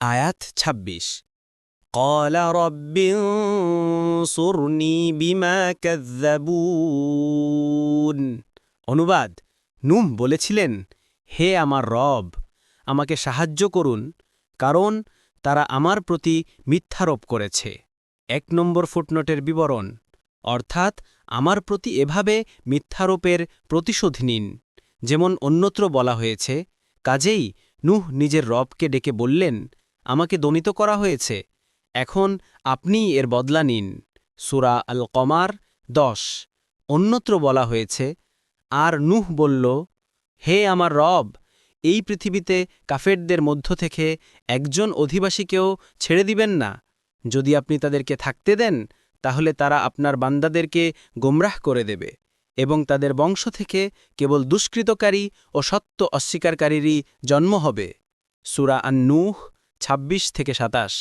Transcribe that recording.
আয়াত ২৬ قال رب انصرني بما كذبون অনুবাদ নুম বলেছিলেন হে আমার রব আমাকে সাহায্য করুন কারণ তারা আমার প্রতি মিথ্যারোপ করেছে এক নম্বর ফুটনোটের বিবরণ অর্থাৎ আমার প্রতি এভাবে মিথ্যারোপের প্রতিশোধ নিন যেমন অন্যত্র বলা হয়েছে কাজেই নুহ নিজের রবকে ডেকে বললেন আমাকে দনিত করা হয়েছে। এখন আপনিই এর বদলা নিন। সুরা আল কমার দশ। অন্যত্র বলা হয়েছে, আর নুহ বলল, হে আমার রব, এই পৃথিবীতে কাফেরদের মধ্য থেকে একজন অধিবাসীকেও ছেড়ে দিবেন না। যদি আপনি তাদেরকে থাকতে দেন, তাহলে তারা আপনার বান্দাদেরকে গোমরাহ করে দেবে এবং তাদের বংশ থেকে কেবল দুষ্কৃতকারী ও সত্য অস্বীকারীরই জন্ম হবে। সুরা আন নূহ ২৬ থেকে সাতাশ।